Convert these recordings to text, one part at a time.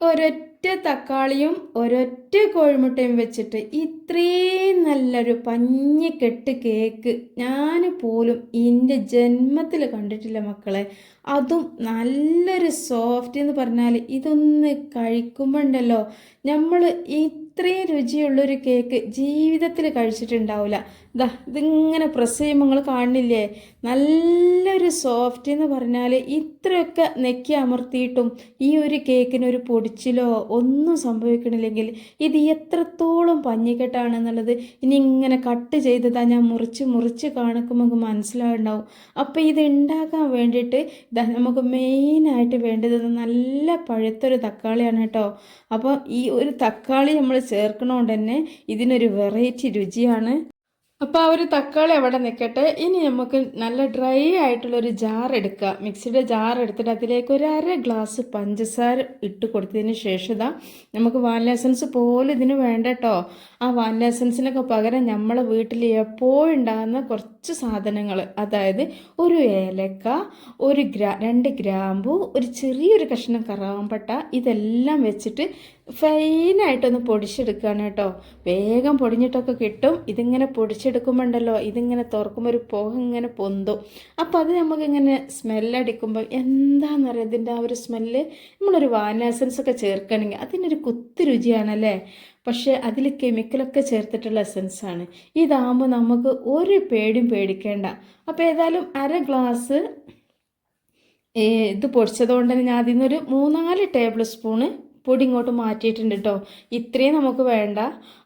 ഒരൊറ്റ തക്കാളിയും ഒരൊറ്റ കോഴിമുട്ടയും വെച്ചിട്ട് ഇത്രയും നല്ലൊരു പഞ്ഞിക്കെട്ട് കേക്ക് ഞാൻ പോലും എന്റെ ജന്മത്തിൽ കണ്ടിട്ടില്ല മക്കളെ. അതും നല്ലൊരു സോഫ്റ്റ് എന്ന് പറഞ്ഞാൽ ഇതൊന്ന് കഴിക്കുമ്പോണ്ടല്ലോ നമ്മൾ ഇത്രയും രുചിയുള്ളൊരു കേക്ക് ജീവിതത്തിൽ കഴിച്ചിട്ടുണ്ടാവില്ല ദാ ഇതിങ്ങനെ പ്രസ് ചെയ്യുമ്പോൾ നിങ്ങൾ കാണില്ലേ നല്ലൊരു സോഫ്റ്റ് എന്ന് പറഞ്ഞാൽ ഇത്രയൊക്കെ നെക്കി അമർത്തിയിട്ടും ഈ ഒരു കേക്കിന് ഒരു പൊടിച്ചിലോ ഒന്നും സംഭവിക്കണില്ലെങ്കിൽ ഇത് എത്രത്തോളം പഞ്ഞിക്കെട്ടാണെന്നുള്ളത് ഇനി ഇങ്ങനെ കട്ട് ചെയ്തതാ ഞാൻ മുറിച്ച് മുറിച്ച് കാണിക്കുമ്പോൾ നമുക്ക് മനസ്സിലാവുണ്ടാവും. അപ്പോൾ ഇത് ഉണ്ടാക്കാൻ വേണ്ടിയിട്ട് ഇതാ നമുക്ക് മെയിനായിട്ട് വേണ്ടത് നല്ല പഴുത്തൊരു തക്കാളിയാണ് കേട്ടോ. അപ്പോൾ ഈ ഒരു തക്കാളി നമ്മൾ ചേർക്കണോണ്ട് തന്നെ ഇതിനൊരു വെറൈറ്റി രുചിയാണ്. അപ്പോൾ ആ ഒരു തക്കാളി അവിടെ നിൽക്കട്ടെ ഇനി നമുക്ക് നല്ല ഡ്രൈ ആയിട്ടുള്ളൊരു ജാർ എടുക്കുക മിക്സിയുടെ ജാർ എടുത്തിട്ട് അതിലേക്ക് ഒരു അര ഗ്ലാസ് പഞ്ചസാര ഇട്ട് കൊടുത്തതിന് ശേഷം ഇതാ നമുക്ക് വാനില എസൻസ് പോലും ഇതിന് വേണ്ട കേട്ടോ ആ വാനില എസൻസിനൊക്കെ പകരം നമ്മളെ വീട്ടിൽ എപ്പോഴും ഉണ്ടാകുന്ന കുറച്ച് സാധനങ്ങൾ അതായത് ഒരു ഏലക്ക ഒരു ഗ്രാ രണ്ട് ഗ്രാമ്പു ഒരു ചെറിയൊരു കഷ്ണം കറാമ്പട്ട ഇതെല്ലാം വെച്ചിട്ട് ഫൈനായിട്ടൊന്ന് പൊടിച്ചെടുക്കുകയാണ് കേട്ടോ. വേഗം പൊടിഞ്ഞിട്ടൊക്കെ കിട്ടും. ഇതിങ്ങനെ പൊടിച്ചെടുക്കുമ്പോണ്ടല്ലോ ഇതിങ്ങനെ തുറക്കുമ്പോൾ ഒരു പുക ഇങ്ങനെ പൊന്തും. അപ്പോൾ അത് നമുക്കിങ്ങനെ സ്മെല്ലടിക്കുമ്പോൾ എന്താണെന്നറിയാം ഇതിന്റെ ആ ഒരു സ്മെല്ല് നമ്മളൊരു വാനാസൻസ് ഒക്കെ ചേർക്കണമെങ്കിൽ അതിനൊരു കുത്തി രുചിയാണല്ലേ? പക്ഷേ അതിൽ കെമിക്കലൊക്കെ ചേർത്തിട്ടുള്ള എസൻസാണ് ഇതാകുമ്പോൾ നമുക്ക് ഒരു പേടിയും പേടിക്കേണ്ട. അപ്പോൾ ഏതായാലും അര ഗ്ലാസ് ഇത് പൊടിച്ചതുകൊണ്ട് തന്നെ ഞാൻ അതിൽ നിന്നൊരു മൂന്നാൽ ടേബിൾ സ്പൂണ് പൊടി ഇങ്ങോട്ട് മാറ്റിയിട്ടുണ്ട് കേട്ടോ ഇത്രയും നമുക്ക് വേണ്ട.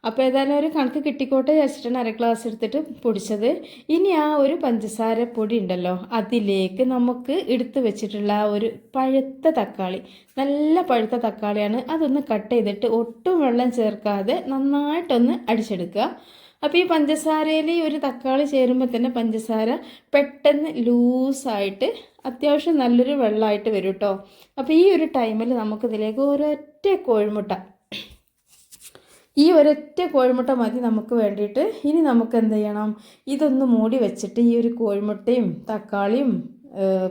അപ്പോൾ ഏതായാലും ഒരു കണക്ക് കിട്ടിക്കോട്ടെ വിചാരിച്ചിട്ടാണ് അര ഗ്ലാസ് എടുത്തിട്ട് പൊടിച്ചത്. ഇനി ആ ഒരു പഞ്ചസാര പൊടി ഉണ്ടല്ലോ അതിലേക്ക് നമുക്ക് എടുത്ത് വെച്ചിട്ടുള്ള ഒരു പഴുത്ത തക്കാളി നല്ല പഴുത്ത തക്കാളിയാണ് അതൊന്ന് കട്ട് ചെയ്തിട്ട് ഒട്ടും വെള്ളം ചേർക്കാതെ നന്നായിട്ടൊന്ന് അടിച്ചെടുക്കുക. അപ്പോൾ ഈ പഞ്ചസാരയിൽ ഒരു തക്കാളി ചേരുമ്പോൾ തന്നെ പഞ്ചസാര പെട്ടെന്ന് ലൂസായിട്ട് അത്യാവശ്യം നല്ലൊരു വെള്ളമായിട്ട് വരും കേട്ടോ അപ്പോൾ ഈ ഒരു ടൈമിൽ നമുക്കിതിലേക്ക് ഒരൊറ്റ കോഴിമുട്ട. ഈ ഒരൊറ്റ കോഴിമുട്ട മതി നമുക്ക് വേണ്ടിയിട്ട്. ഇനി നമുക്ക് എന്ത് ചെയ്യണം? ഇതൊന്ന് മൂടി വെച്ചിട്ട് ഈ ഒരു കോഴിമുട്ടയും തക്കാളിയും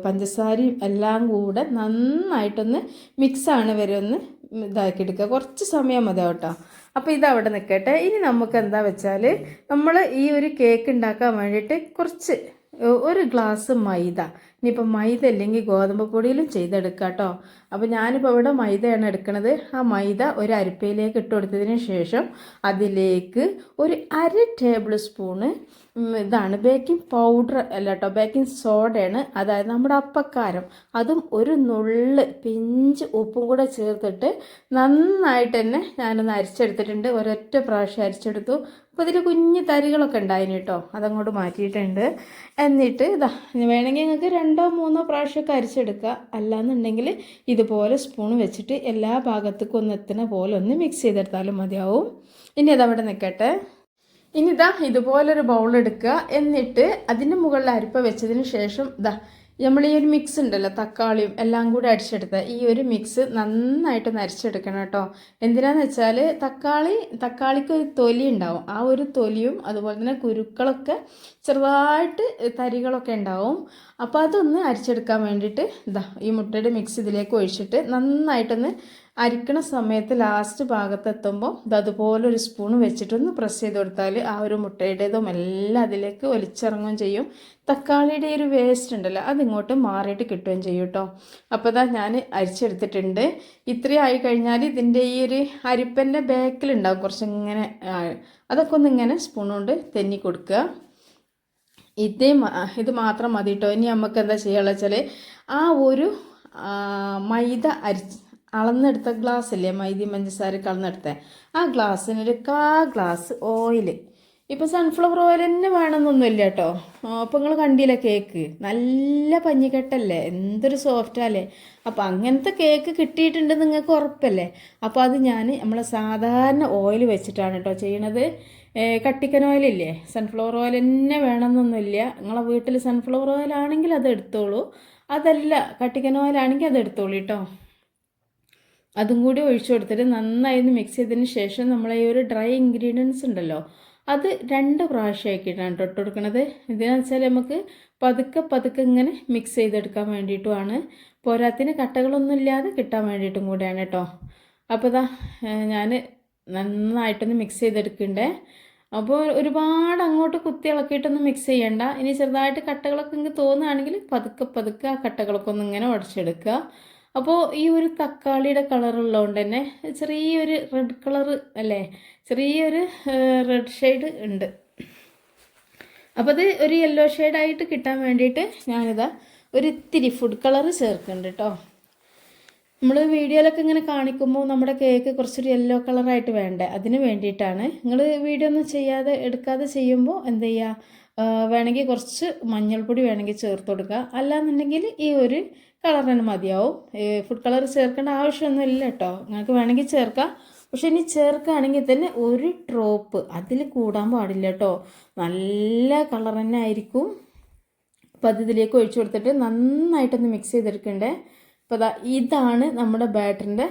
പഞ്ചസാരയും എല്ലാം കൂടെ നന്നായിട്ടൊന്ന് മിക്സാണ് വരെ ഒന്ന് ഇതാക്കി എടുക്കുക കുറച്ച് സമയം മതി കേട്ടോ. അപ്പോൾ ഇതവിടെ നിൽക്കട്ടെ ഇനി നമുക്ക് എന്താ വെച്ചാൽ നമ്മൾ ഈ ഒരു കേക്ക് ഉണ്ടാക്കാൻ വേണ്ടിയിട്ട് കുറച്ച് ഒരു ഗ്ലാസ് മൈദ. ഇനിയിപ്പോൾ മൈദ അല്ലെങ്കിൽ ഗോതമ്പ് പൊടിയിലും ചെയ്തെടുക്കുക കേട്ടോ അപ്പോൾ ഞാനിപ്പോൾ ഇവിടെ മൈദയാണ് എടുക്കുന്നത് ആ മൈദ ഒരു അരിപ്പയിലേക്ക് ഇട്ട് കൊടുത്തതിന് ശേഷം അതിലേക്ക് ഒരു അര ടേബിൾ സ്പൂണ് ഇതാണ് ബേക്കിംഗ് പൗഡർ അല്ല കേട്ടോ ബേക്കിംഗ് സോഡയാണ് അതായത് നമ്മുടെ അപ്പക്കാരം. അതും ഒരു നുള്ള് പിഞ്ച് ഉപ്പും കൂടെ ചേർത്തിട്ട് നന്നായിട്ട് തന്നെ ഞാനൊന്ന് അരിച്ചെടുത്തിട്ടുണ്ട്. ഒരൊറ്റ പ്രാവശ്യം അരിച്ചെടുത്തു. അപ്പോൾ ഇതിൽ കുഞ്ഞ് തരികളൊക്കെ ഉണ്ടായിന് കേട്ടോ അതങ്ങോട്ട് മാറ്റിയിട്ടുണ്ട്. എന്നിട്ട് ഇതാ വേണമെങ്കിൽ നിങ്ങൾക്ക് രണ്ടോ മൂന്നോ പ്രാവശ്യമൊക്കെ അരിച്ചെടുക്കുക. അല്ലാന്നുണ്ടെങ്കിൽ ഇതുപോലെ സ്പൂൺ വെച്ചിട്ട് എല്ലാ ഭാഗത്തേക്കും ഒന്ന് എത്തുന്ന പോലെ ഒന്ന് മിക്സ് ചെയ്തെടുത്താലും മതിയാവും. ഇനി അതവിടെ നിൽക്കട്ടെ. ഇനി ഇതാ ഇതുപോലൊരു ബൗൾ എടുക്കുക. എന്നിട്ട് അതിന്റെ മുകളിൽ അരിപ്പ വെച്ചതിന് ശേഷം ഇതാ നമ്മൾ ഈ ഒരു മിക്സ് ഉണ്ടല്ലോ തക്കാളിയും എല്ലാം കൂടി അടിച്ചെടുത്ത ഈ ഒരു മിക്സ് നന്നായിട്ട് നരച്ചെടുക്കണം കേട്ടോ. എന്തിനാന്ന് വെച്ചാൽ തക്കാളി തക്കാളിക്ക് ഒരു തൊലി ഉണ്ടാവും. ആ ഒരു തൊലിയും അതുപോലെ തന്നെ കുരുക്കളൊക്കെ ചെറുതായിട്ട് തരികളൊക്കെ ഉണ്ടാവും. അപ്പോൾ അതൊന്ന് അരിച്ചെടുക്കാൻ വേണ്ടിയിട്ട് ഇതാ ഈ മുട്ടയുടെ മിക്സ് ഇതിലേക്ക് ഒഴിച്ചിട്ട് നന്നായിട്ടൊന്ന് അരിക്കണ സമയത്ത് ലാസ്റ്റ് ഭാഗത്തെത്തുമ്പോൾ ഇത് അതുപോലെ ഒരു സ്പൂൺ വെച്ചിട്ടൊന്ന് പ്രസ് ചെയ്ത് കൊടുത്താൽ ആ ഒരു മുട്ടയുടേതും എല്ലാം അതിലേക്ക് ഒലിച്ചിറങ്ങുകയും ചെയ്യും. തക്കാളിയുടെ ഒരു വേസ്റ്റ് ഉണ്ടല്ലോ അതിങ്ങോട്ട് മാറിയിട്ട് കിട്ടുകയും ചെയ്യും കേട്ടോ അപ്പോൾ ഇതാ ഞാൻ അരിച്ചെടുത്തിട്ടുണ്ട്. ഇത്രയും ആയി കഴിഞ്ഞാൽ ഇതിന്റെ ഈ ഒരു അരിപ്പന്റെ ബാക്കിലുണ്ടാവും കുറച്ചിങ്ങനെ അതൊക്കെ ഒന്ന് ഇങ്ങനെ സ്പൂൺ കൊണ്ട് തെന്നി കൊടുക്കുക. ഇതേ ഇത് മാത്രം മതി കേട്ടോ ഇനി നമുക്ക് എന്താ ചെയ്യാനുള്ള വെച്ചാൽ ആ ഒരു മൈദ അരിച്ച് അളന്നെടുത്ത ഗ്ലാസ് അല്ലേ മൈദി പഞ്ചസാര കളന്നെടുത്ത ആ ഗ്ലാസ്സിനൊരു കാ ഗ്ലാസ് ഓയിൽ ഇപ്പോൾ സൺഫ്ലവർ ഓയിൽ തന്നെ വേണമെന്നൊന്നുമില്ല കേട്ടോ. അപ്പോൾ നിങ്ങൾ കണ്ടില്ല കേക്ക് നല്ല പഞ്ഞിക്കെട്ടല്ലേ? എന്തൊരു സോഫ്റ്റല്ലേ അപ്പോൾ അങ്ങനത്തെ കേക്ക് കിട്ടിയിട്ടുണ്ട് നിങ്ങൾക്ക് ഉറപ്പല്ലേ? അപ്പോൾ അത് ഞാൻ നമ്മളെ സാധാരണ ഓയിൽ വെച്ചിട്ടാണ് കേട്ടോ ചെയ്യണത്. കട്ടിക്കൻ ഓയിലില്ലേ സൺഫ്ലവർ ഓയിൽ തന്നെ വേണമെന്നൊന്നുമില്ല നിങ്ങളെ വീട്ടിൽ സൺഫ്ലവർ ഓയിൽ ആണെങ്കിൽ അത് എടുത്തോളൂ. അതല്ല കട്ടിക്കൻ ഓയിലാണെങ്കിൽ അത് എടുത്തോളൂ കേട്ടോ. അതും കൂടി ഒഴിച്ചു കൊടുത്തിട്ട് നന്നായി മിക്സ് ചെയ്തതിന് ശേഷം നമ്മൾ ഈ ഒരു ഡ്രൈ ഇൻഗ്രീഡിയൻസ് ഉണ്ടല്ലോ അത് രണ്ട് പ്രാവശ്യമാക്കിയിട്ടാണ് തൊട്ട് കൊടുക്കുന്നത് ഇതിനെന്ന് വെച്ചാൽ നമുക്ക് പതുക്കെ പതുക്കെ ഇങ്ങനെ മിക്സ് ചെയ്തെടുക്കാൻ വേണ്ടിയിട്ടുമാണ് പോരാത്തിന് കട്ടകളൊന്നും ഇല്ലാതെ കിട്ടാൻ വേണ്ടിയിട്ടും കൂടെയാണ് കേട്ടോ അപ്പോൾ ഇതാ ഞാൻ നന്നായിട്ടൊന്ന് മിക്സ് ചെയ്തെടുക്കണ്ടേ. അപ്പോൾ ഒരുപാട് അങ്ങോട്ട് കുത്തി ഇളക്കിയിട്ടൊന്നും മിക്സ് ചെയ്യണ്ട. ഇനി ചെറുതായിട്ട് കട്ടകളൊക്കെ ഇങ്ങനെ തോന്നുകയാണെങ്കിൽ പതുക്കെ പതുക്കെ ആ കട്ടകളൊക്കെ ഒന്ന് ഇങ്ങനെ ഉടച്ചെടുക്കുക. അപ്പോൾ ഈ ഒരു തക്കാളിയുടെ കളർ ഉള്ളതുകൊണ്ട് തന്നെ ചെറിയൊരു റെഡ് കളർ അല്ലേ? ചെറിയൊരു റെഡ് ഷെയ്ഡ് ഉണ്ട്. അപ്പോൾ അത് ഒരു യെല്ലോ ഷെയ്ഡായിട്ട് കിട്ടാൻ വേണ്ടിയിട്ട് ഞാനിതാ ഒരു ഇത്തിരി ഫുഡ് കളർ ചേർക്കുന്നുണ്ട് കേട്ടോ നമ്മൾ വീഡിയോയിലൊക്കെ ഇങ്ങനെ കാണിക്കുമ്പോൾ നമ്മുടെ കേക്ക് കുറച്ചൊരു യെല്ലോ കളറായിട്ട് വേണ്ടേ? അതിന് വേണ്ടിയിട്ടാണ്. നിങ്ങൾ വീഡിയോ ഒന്നും ചെയ്യാതെ എടുക്കാതെ ചെയ്യുമ്പോൾ എന്ത് ചെയ്യുക വേണമെങ്കിൽ കുറച്ച് മഞ്ഞൾപ്പൊടി വേണമെങ്കിൽ ചേർത്ത് കൊടുക്കുക. അല്ലാന്നുണ്ടെങ്കിൽ ഈ ഒരു കളർ തന്നെ മതിയാവും. ഫുഡ് കളർ ചേർക്കേണ്ട ആവശ്യമൊന്നും ഇല്ല കേട്ടോ. നിങ്ങൾക്ക് വേണമെങ്കിൽ ചേർക്കാം. പക്ഷെ ഇനി ചേർക്കുകയാണെങ്കിൽ തന്നെ ഒരു ഡ്രോപ്പ് അതിൽ കൂടാൻ പാടില്ല കേട്ടോ. നല്ല കളർ തന്നെ ആയിരിക്കും. അപ്പോൾ അത് ഇതിലേക്ക് ഒഴിച്ചു കൊടുത്തിട്ട് നന്നായിട്ടൊന്ന് മിക്സ് ചെയ്തെടുക്കണ്ടേ? അപ്പോൾ ഇതാണ് നമ്മുടെ ബാറ്ററിന്റെ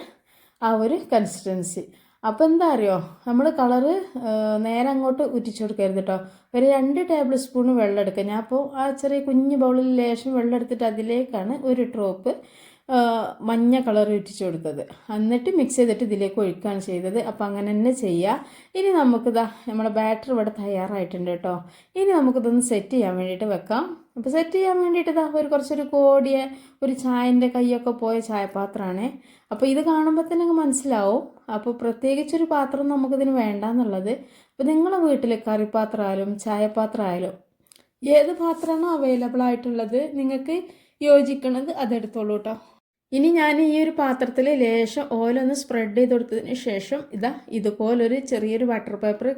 ആ ഒരു കൺസിസ്റ്റൻസി അപ്പോൾ എന്താ അറിയോ? നമ്മൾ കളറ് നേരെ അങ്ങോട്ട് ഉറ്റിച്ചു കൊടുക്കരുത് കേട്ടോ ഒരു രണ്ട് ടേബിൾ സ്പൂൺ വെള്ളം എടുക്കുക ഞാൻ അപ്പോൾ ആ ചെറിയ കുഞ്ഞ് ബൗളിൽ ലേശം വെള്ളം എടുത്തിട്ട് അതിലേക്കാണ് ഒരു ഡ്രോപ്പ് മഞ്ഞ കളർ ഇട്ടിച്ചു കൊടുത്തത്. എന്നിട്ട് മിക്സ് ചെയ്തിട്ട് ഇതിലേക്ക് ഒഴിക്കുകയാണ് ചെയ്തത്. അപ്പോൾ അങ്ങനെ തന്നെ ചെയ്യുക ഇനി നമുക്കിതാ നമ്മുടെ ബാറ്റർ ഇവിടെ തയ്യാറായിട്ടുണ്ട് കേട്ടോ. ഇനി നമുക്കിതൊന്ന് സെറ്റ് ചെയ്യാൻ വേണ്ടിയിട്ട് വെക്കാം. അപ്പോൾ സെറ്റ് ചെയ്യാൻ വേണ്ടിയിട്ട് ഇതാ ഒരു കുറച്ചൊരു കോടിയ ഒരു ചായന്റെ കൈയൊക്കെ പോയ ചായപാത്രമാണ്. അപ്പോൾ ഇത് കാണുമ്പോൾ തന്നെ മനസ്സിലാവും. അപ്പോൾ പ്രത്യേകിച്ചൊരു പാത്രം നമുക്കിതിന് വേണ്ടാന്നുള്ളത്. അപ്പോൾ നിങ്ങളെ വീട്ടിൽ കറിപ്പാത്രം ആയാലും ചായപാത്രം ആയാലും ഏത് പാത്രമാണോ അവൈലബിൾ ആയിട്ടുള്ളത് നിങ്ങൾക്ക് യോജിക്കണത് അതെടുത്തോളൂ കേട്ടോ. ഇനി ഞാൻ ഈ ഒരു പാത്രത്തിൽ ലേശം ഓയിലൊന്ന് സ്പ്രെഡ് ചെയ്ത് കൊടുത്തതിന് ശേഷം ഇതാ ഇതുപോലൊരു ചെറിയൊരു ബട്ടർ പേപ്പർ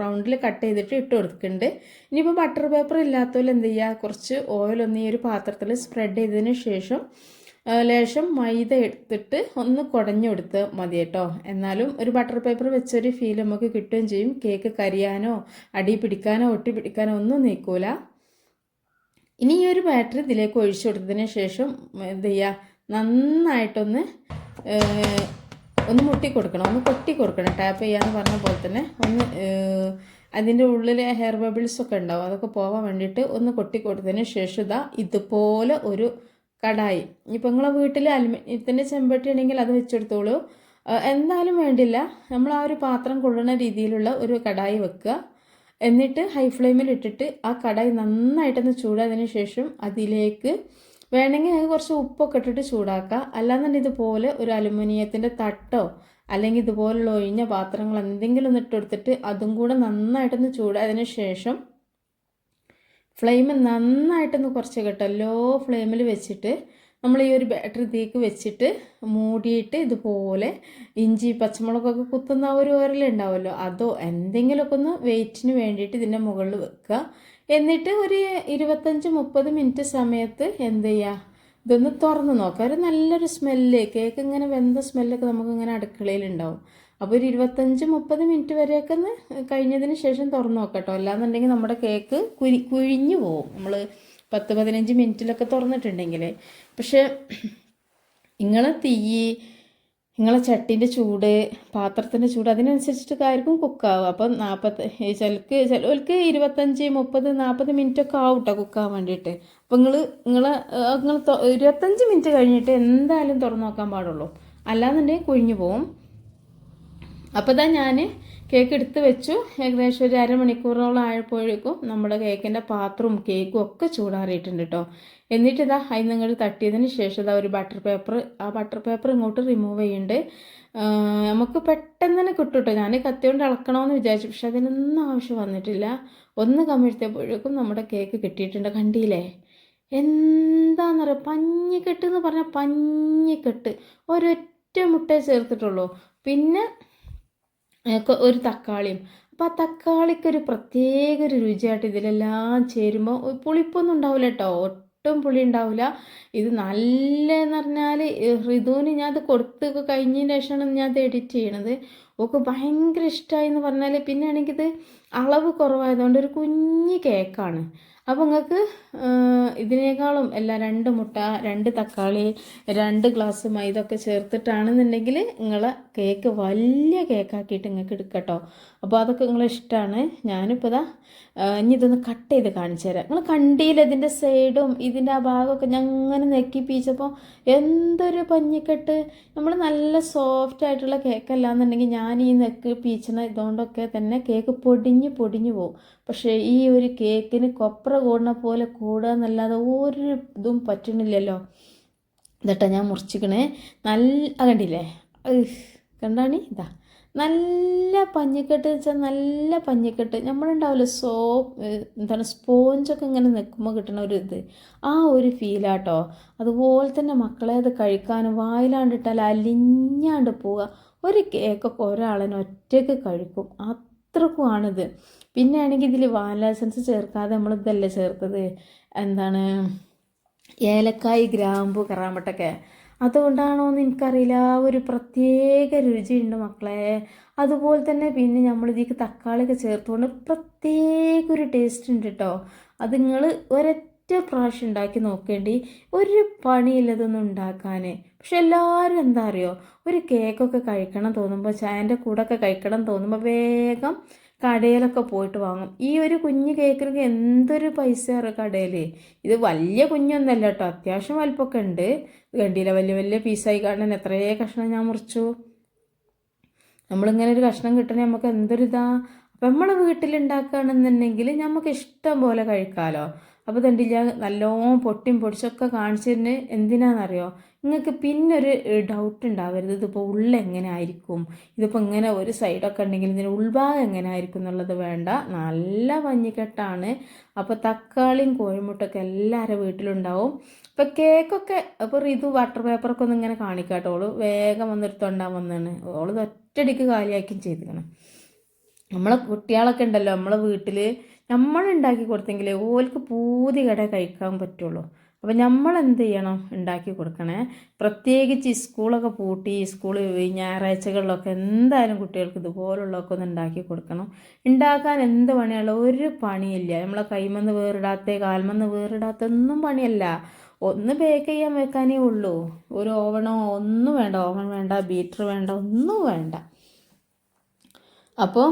റൗണ്ടിൽ കട്ട് ചെയ്തിട്ട് ഇട്ട് കൊടുക്കുന്നുണ്ട്. ഇനിയിപ്പോൾ ബട്ടർ പേപ്പർ ഇല്ലാത്തവർ എന്ത് ചെയ്യുക കുറച്ച് ഓയിലൊന്ന് ഈ ഒരു പാത്രത്തിൽ സ്പ്രെഡ് ചെയ്തതിന് ശേഷം ലേശം മൈദ എടുത്തിട്ട് ഒന്ന് കുടഞ്ഞു കൊടുത്ത് മതി കേട്ടോ. എന്നാലും ഒരു ബട്ടർ പേപ്പർ വെച്ചൊരു ഫീൽ നമുക്ക് കിട്ടുകയും ചെയ്യും. കേക്ക് കരിയാനോ അടി പിടിക്കാനോ ഒട്ടി പിടിക്കാനോ ഒന്നും നീക്കൂല ഇനി ഈ ഒരു ബാറ്ററി ഇതിലേക്ക് ഒഴിച്ചു കൊടുത്തതിന് ശേഷം എന്ത് ചെയ്യുക നന്നായിട്ടൊന്ന് ഒന്ന് മുട്ടി കൊടുക്കണം. ഒന്ന് കൊട്ടി കൊടുക്കണം. ടാപ്പ് ചെയ്യാന്ന് പറഞ്ഞ പോലെ തന്നെ ഒന്ന് അതിന്റെ ഉള്ളിൽ ഹെയർ ബബിൾസ് ഒക്കെ ഉണ്ടാവും. അതൊക്കെ പോകാൻ വേണ്ടിയിട്ട് ഒന്ന് കൊട്ടി കൊടുത്തതിന് ശേഷം ഇതാ ഇതുപോലെ ഒരു കടായി. ഇപ്പം നിങ്ങളെ വീട്ടിൽ അലുമിനിയത്തിന്റെ ചെമ്പട്ടി ഉണ്ടെങ്കിൽ അത് വെച്ചെടുത്തോളൂ. എന്തായാലും വേണ്ടില്ല. നമ്മൾ ആ ഒരു പാത്രം കൊള്ളുന്ന രീതിയിലുള്ള ഒരു കടായി വെക്കുക. എന്നിട്ട് ഹൈ ഫ്ലെയിമിൽ ഇട്ടിട്ട് ആ കടായി നന്നായിട്ടൊന്ന് ചൂടായതിന് ശേഷം അതിലേക്ക് വേണമെങ്കിൽ നിങ്ങൾക്ക് കുറച്ച് ഉപ്പൊക്കെ ഇട്ടിട്ട് ചൂടാക്കുക അല്ലാന്നുണ്ടെങ്കിൽ ഇതുപോലെ ഒരു അലുമിനിയത്തിന്റെ തട്ടോ അല്ലെങ്കിൽ ഇതുപോലുള്ള ഒഴിഞ്ഞ പാത്രങ്ങൾ എന്തെങ്കിലും ഒന്ന് ഇട്ടെടുത്തിട്ട് അതും കൂടെ നന്നായിട്ടൊന്ന് ചൂടായതിനു ശേഷം ഫ്ലെയിം നന്നായിട്ടൊന്ന് കുറച്ച് കേട്ടോ ലോ ഫ്ലെയിമിൽ വെച്ചിട്ട് നമ്മൾ ഈ ഒരു ബാറ്ററി തീക്ക് വെച്ചിട്ട് മൂടിയിട്ട് ഇതുപോലെ ഇഞ്ചി പച്ചമുളകൊക്കെ കുത്തുന്ന ഒരു ഉരലുണ്ടാവുമല്ലോ അതോ എന്തെങ്കിലുമൊക്കെ ഒന്ന് വെയിറ്റിന് വേണ്ടിയിട്ട് ഇതിന്റെ മുകളിൽ വെക്കുക. എന്നിട്ട് ഒരു ഇരുപത്തഞ്ച് മുപ്പത് മിനിറ്റ് സമയത്ത് എന്ത് ചെയ്യുക? ഇതൊന്ന് തുറന്ന് നോക്കുക. ഒരു നല്ലൊരു സ്മെല്ല് കേക്ക് ഇങ്ങനെ വെന്ത സ്മെല്ലൊക്കെ നമുക്കിങ്ങനെ അടുക്കളയിലുണ്ടാവും അപ്പോൾ ഒരു ഇരുപത്തഞ്ച് മുപ്പത് മിനിറ്റ് വരെയൊക്കെ ഒന്ന് കഴിഞ്ഞതിന് ശേഷം തുറന്ന് നോക്കട്ടോ അല്ലാന്നുണ്ടെങ്കിൽ നമ്മുടെ കേക്ക് കുരി കുഴിഞ്ഞു പോവും. നമ്മൾ പത്ത് പതിനഞ്ച് മിനിറ്റിലൊക്കെ തുറന്നിട്ടുണ്ടെങ്കിൽ പക്ഷേ നിങ്ങൾ തീ നിങ്ങളെ ചട്ടിന്റെ ചൂട് പാത്രത്തിന്റെ ചൂട് അതിനനുസരിച്ചിട്ട് ആയിരിക്കും കുക്കാവും അപ്പം നാൽപ്പത്ത് ചിലക്ക് ചിലവർക്ക് ഇരുപത്തഞ്ച് മുപ്പത് നാൽപ്പത് മിനിറ്റൊക്കെ ആവും കേട്ടോ കുക്കാൻ വേണ്ടിയിട്ട്. അപ്പം നിങ്ങൾ നിങ്ങൾ നിങ്ങൾ ഇരുപത്തഞ്ച് മിനിറ്റ് കഴിഞ്ഞിട്ട് എന്തായാലും തുറന്നു നോക്കാൻ പാടുള്ളൂ. അല്ലാന്നുണ്ടെങ്കിൽ കുഴിഞ്ഞു പോവും. അപ്പോൾ ഇതാ ഞാൻ കേക്ക് എടുത്ത് വെച്ചു. ഏകദേശം ഒരു അരമണിക്കൂറോളം ആയപ്പോഴേക്കും നമ്മുടെ കേക്കിന്റെ പാത്രവും കേക്കും ഒക്കെ ചൂടാറിയിട്ടുണ്ട് കേട്ടോ എന്നിട്ട് ഇതാ അതിൽ നിങ്ങൾ തട്ടിയതിന് ശേഷം ഇതാ ഒരു ബട്ടർ പേപ്പർ ആ ബട്ടർ പേപ്പർ ഇങ്ങോട്ട് റിമൂവ് ചെയ്യുന്നുണ്ട് നമുക്ക് പെട്ടെന്ന് തന്നെ കിട്ടും കേട്ടോ ഞാൻ കത്തി കൊണ്ട് ഇളക്കണമെന്ന് വിചാരിച്ചു. പക്ഷെ അതിനൊന്നും ആവശ്യം വന്നിട്ടില്ല. ഒന്ന് കമിഴ്ത്തിയപ്പോഴേക്കും നമ്മുടെ കേക്ക് കിട്ടിയിട്ടുണ്ട് കണ്ടില്ലേ? എന്താണെന്നറിയാം പഞ്ഞിക്കെട്ട് എന്ന് പറഞ്ഞാൽ പഞ്ഞിക്കെട്ട്. ഒരൊറ്റ മുട്ടേ ചേർത്തിട്ടുള്ളൂ. പിന്നെ ഒരു തക്കാളിയും. അപ്പോൾ ആ തക്കാളിക്കൊരു പ്രത്യേക ഒരു രുചിയായിട്ട് ഇതിലെല്ലാം ചേരുമ്പോൾ പുളിപ്പൊന്നും ഉണ്ടാവില്ല കേട്ടോ ഒട്ടും പുളി ഉണ്ടാവില്ല ഇത് നല്ല എന്ന് പറഞ്ഞാൽ ഋതുവിന് ഞാൻ അത് കൊടുത്ത് കഴിഞ്ഞതിന് ശേഷമാണ് ഞാൻ അത് എഡിറ്റ് ചെയ്യണത്. ഒക്കെ ഭയങ്കര ഇഷ്ടമായി എന്ന് പറഞ്ഞാൽ പിന്നെ ആണെങ്കിൽ ഇത് അളവ് കുറവായതുകൊണ്ട് ഒരു കുഞ്ഞ് കേക്കാണ് അപ്പോൾ നിങ്ങൾക്ക് ഇതിനേക്കാളും എല്ലാ രണ്ട് മുട്ട രണ്ട് തക്കാളി രണ്ട് ഗ്ലാസ് മൈദ ഒക്കെ ചേർത്തിട്ടാണെന്നുണ്ടെങ്കിൽ നിങ്ങളെ കേക്ക് വലിയ കേക്കാക്കിയിട്ട് നിങ്ങൾക്ക് എടുക്കട്ടോ അപ്പോൾ അതൊക്കെ നിങ്ങളെ ഇഷ്ടമാണ് ഞാനിപ്പോൾ ഇതാ ഇനി ഇതൊന്ന് കട്ട് ചെയ്ത് കാണിച്ചു തരാം. നിങ്ങൾ കണ്ടിയിൽ ഇതിന്റെ സൈഡും ഇതിന്റെ ആ ഭാഗമൊക്കെ ഞാൻ അങ്ങനെ നെക്കി എന്തൊരു പഞ്ഞിക്കെട്ട്. നമ്മൾ നല്ല സോഫ്റ്റ് ആയിട്ടുള്ള കേക്കല്ല എന്നുണ്ടെങ്കിൽ ഞാൻ ഈ നെക്ക് പീച്ചണ ഇതുകൊണ്ടൊക്കെ തന്നെ കേക്ക് പൊടിഞ്ഞ് പൊടിഞ്ഞു പോകും പക്ഷേ ഈ ഒരു കേക്കിന് കൊപ്ര കൂടുന്ന പോലെ കൂടുക എന്നല്ലാതെ ഒരു ഇതും പറ്റണില്ലല്ലോ. ഇതട്ടാ ഞാൻ മുറിച്ചിക്കണേ. നല്ല കണ്ടില്ലേ? കണ്ടാണി? ഇതാ. നല്ല പഞ്ഞിക്കെട്ട് വെച്ചാൽ നല്ല പഞ്ഞിക്കെട്ട്. നമ്മളുണ്ടാവില്ല സോപ്പ് എന്താണ് സ്പോഞ്ചൊക്കെ ഇങ്ങനെ നിൽക്കുമ്പോൾ കിട്ടുന്ന ഒരു ഇത്. ആ ഒരു ഫീലാട്ടോ. അതുപോലെ തന്നെ മക്കളെ അത് കഴിക്കാനും വായിലാണ്ടിട്ടാൽ അലിഞ്ഞാണ്ട് പോവുക. ഒരു കേക്കൊക്കെ ഒരാളെന്നെ ഒറ്റയ്ക്ക് കഴിക്കും. അത്രക്കുമാണിത് പിന്നെ ആണെങ്കിൽ ഇതിൽ വാനില എസൻസ് ചേർക്കാതെ നമ്മൾ ഇതല്ലേ ചേർത്തത്? എന്താണ്? ഏലക്കായ് ഗ്രാമ്പു കറാമ്പട്ടൊക്കെ. അതുകൊണ്ടാണോ എന്ന് എനിക്കറിയില്ല ഒരു പ്രത്യേക രുചിയുണ്ട് മക്കളെ. അതുപോലെ തന്നെ പിന്നെ നമ്മൾ ഇതിലേക്ക് തക്കാളിയൊക്കെ ചേർത്തുകൊണ്ട് പ്രത്യേക ഒരു ടേസ്റ്റ് ഉണ്ട് കേട്ടോ അത് നിങ്ങൾ ഒരൊറ്റ പ്രാവശ്യം ഉണ്ടാക്കി നോക്കേണ്ടി ഒരു പണിയില്ലതൊന്നും ഉണ്ടാക്കാൻ പക്ഷെ എല്ലാവരും എന്താ അറിയോ? ഒരു കേക്കൊക്കെ കഴിക്കണം തോന്നുമ്പോൾ ചായന്റെ കൂടെയൊക്കെ കഴിക്കണം തോന്നുമ്പോൾ വേഗം കടയിലൊക്കെ പോയിട്ട് വാങ്ങും. ഈ ഒരു കുഞ്ഞ് കേക്കിനൊക്കെ എന്തൊരു പൈസ അറിയാം കടയിൽ ഇത് വലിയ കുഞ്ഞൊന്നല്ല കേട്ടോ. അത്യാവശ്യം വലിപ്പമൊക്കെ ഉണ്ട്. കണ്ടില്ല? വലിയ വലിയ പീസായി കാണാൻ എത്രയേ കഷ്ണം ഞാൻ മുറിച്ചു. നമ്മളിങ്ങനെ ഒരു കഷ്ണം കിട്ടണേ നമുക്ക് എന്തൊരു ഇതാ അപ്പം നമ്മൾ വീട്ടിലുണ്ടാക്കുകയാണെന്നുണ്ടെങ്കിൽ നമുക്ക് ഇഷ്ടം പോലെ കഴിക്കാമല്ലോ അപ്പോൾ തണ്ടില്ല നല്ലോണം പൊട്ടിയും പൊടിച്ചൊക്കെ കാണിച്ചതിന് എന്തിനാണെന്നറിയോ നിങ്ങൾക്ക് പിന്നൊരു ഡൗട്ട് ഉണ്ടാവരുത് ഇതിപ്പോൾ ഉള്ള എങ്ങനെ ആയിരിക്കും ഇതിപ്പോൾ ഇങ്ങനെ ഒരു സൈഡൊക്കെ ഉണ്ടെങ്കിൽ ഇതിന് ഉൾഭാഗം എങ്ങനെ ആയിരിക്കും എന്നുള്ളത് വേണ്ട. നല്ല പഞ്ഞിക്കെട്ടാണ്. അപ്പോൾ തക്കാളിയും കോഴിമുട്ടൊക്കെ എല്ലാവരുടെ വീട്ടിലുണ്ടാവും. ഇപ്പോൾ കേക്കൊക്കെ അപ്പോൾ ഇത് വാട്ടർ പേപ്പറൊക്കെ ഒന്ന് ഇങ്ങനെ കാണിക്കാട്ടോ. ഓൾ വേഗം വന്നെടുത്തോണ്ടാൻ വന്നാണ്. ഓൾ ഒറ്റടിക്ക് കാലിയാക്കുകയും ചെയ്തിരിക്കണം നമ്മളെ കുട്ടികളൊക്കെ ഉണ്ടല്ലോ നമ്മളെ വീട്ടിൽ നമ്മൾ ഉണ്ടാക്കി കൊടുത്തെങ്കിൽ ഓൾക്ക് പൂതി കട കഴിക്കാൻ പറ്റുള്ളൂ. അപ്പോൾ നമ്മൾ എന്ത് ചെയ്യണം? ഉണ്ടാക്കി കൊടുക്കണേ. പ്രത്യേകിച്ച് സ്കൂളൊക്കെ പൂട്ടി സ്കൂൾ ഞായറാഴ്ചകളിലൊക്കെ എന്തായാലും കുട്ടികൾക്ക് ഇതുപോലുള്ളതൊക്കെ ഒന്ന് ഉണ്ടാക്കി കൊടുക്കണം. ഉണ്ടാക്കാൻ എന്ത് പണിയുള്ള ഒരു പണിയില്ല. നമ്മളെ കൈമന്ന് വേറിടാത്ത കാൽമെന്ന് വേറിടാത്ത ഒന്നും പണിയല്ല. ഒന്ന് ബേക്ക് ചെയ്യാൻ വെക്കാനേ ഉള്ളൂ. ഒരു ഓവണോ ഒന്നും വേണ്ട. ഓവൻ വേണ്ട ബീറ്റർ വേണ്ട ഒന്നും വേണ്ട. അപ്പോൾ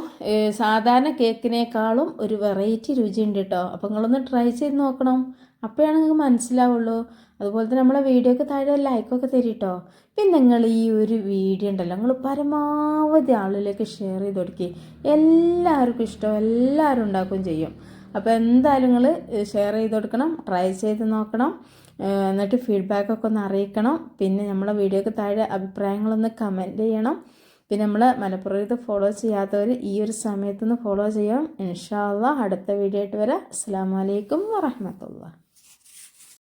സാധാരണ കേക്കിനേക്കാളും ഒരു വെറൈറ്റി രുചിയുണ്ട് കേട്ടോ അപ്പോൾ നിങ്ങളൊന്ന് ട്രൈ ചെയ്ത് നോക്കണം. അപ്പോഴാണ് നിങ്ങൾക്ക് മനസ്സിലാവുള്ളൂ. അതുപോലെ തന്നെ നമ്മളെ വീഡിയോക്ക് താഴെ ലൈക്കൊക്കെ തരും കേട്ടോ പിന്നെ നിങ്ങൾ ഈ ഒരു വീഡിയോ ഉണ്ടല്ലോ നിങ്ങൾ പരമാവധി ആളിലേക്ക് ഷെയർ ചെയ്ത് കൊടുക്കുക എല്ലാവർക്കും ഇഷ്ടം എല്ലാവരും ഉണ്ടാക്കുകയും ചെയ്യും. അപ്പോൾ എന്തായാലും നിങ്ങൾ ഷെയർ ചെയ്ത് കൊടുക്കണം ട്രൈ ചെയ്ത് നോക്കണം. എന്നിട്ട് ഫീഡ്ബാക്കൊക്കെ ഒന്ന് അറിയിക്കണം. പിന്നെ നമ്മളെ വീഡിയോക്ക് താഴെ അഭിപ്രായങ്ങളൊന്ന് കമന്റ് ചെയ്യണം. പിന്നെ നമ്മൾ മലപ്പുറത്ത് ഫോളോ ചെയ്യാത്തവർ ഈ ഒരു സമയത്തൊന്ന് ഫോളോ ചെയ്യാം. ഇൻഷാല്ല അടുത്ത വീഡിയോ ആയിട്ട് വരാം. അസ്സാം വലൈക്കും വറഹമത്തുള്ള